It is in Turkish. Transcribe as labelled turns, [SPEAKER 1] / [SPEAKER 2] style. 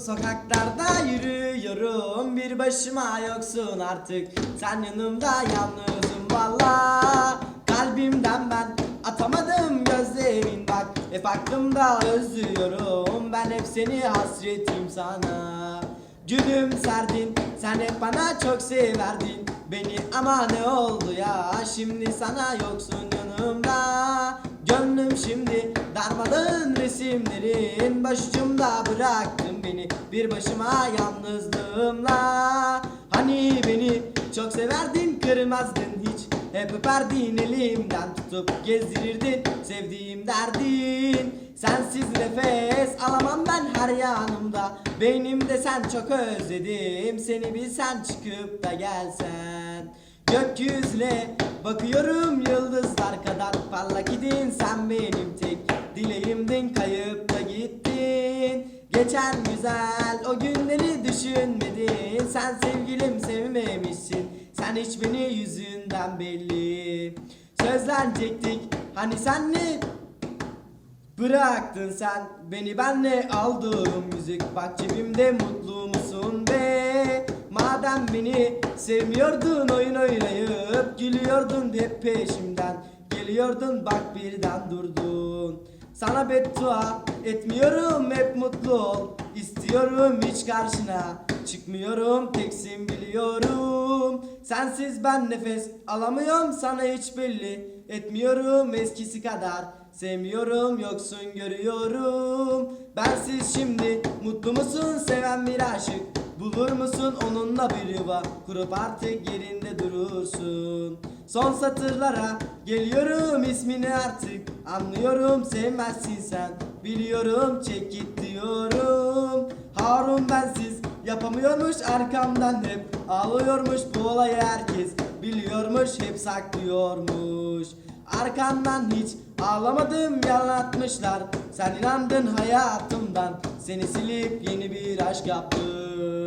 [SPEAKER 1] sokaklarda yürüyorum Bir başıma yoksun artık. Sen yanımda yalnızım valla. Kalbimden ben atamadım gözlerin bak. Hep aklımda özlüyorum Ben hep seni hasretim sana. Gülüm serdin sen hep bana çok severdin. Beni ama ne oldu ya Şimdi sana yoksun yanımda resimlerin Başucumda bıraktın beni? Bir başıma yalnızlığımla. Hani beni çok severdin kırmazdın hiç? Hep öperdin elimden tutup gezdirirdin Sevdiğim derdin. Sensiz nefes alamam ben her yanımda. Beynimde sen çok özledim. Seni bilsen çıkıp da gelsen. Gökyüzüne bakıyorum yıldızlar kadar Parlak idin. Sen benim tek dileğimdin Kayıp da gittin. Geçen güzel o günleri düşünmedin. Sen sevgilim sevmemişsin. Sen hiç beni yüzünden belli. Sözlenecektik hani senle Bıraktın sen? Beni benle aldığım müzik. Bak cebimde mutlu musun be? Madem beni sevmiyordun oyun oynayıp Gülüyordun hep peşimden. Geliyordun bak birden durdun Sana beddua etmiyorum hep mutlu ol. İstiyorum hiç karşına. Çıkmıyorum teksin biliyorum. Sensiz ben nefes alamıyorum sana hiç belli Etmiyorum. Eskisi kadar Sevmiyorum yoksun görüyorum. Bensiz şimdi mutlu musun? Seven bir aşık Bulur musun? Onunla bir yuva Kurup artık yerinde durursun. Son satırlara geliyorum ismini artık. Anlıyorum sevmezsin sen. Biliyorum çek git diyorum. Harun bensiz yapamıyormuş arkamdan hep. Ağlıyormuş bu olayı herkes. Biliyormuş hep saklıyormuş. Arkandan hiç ağlamadım yalan atmışlar Sen inandın hayatımdan. Seni silip yeni bir aşk yaptım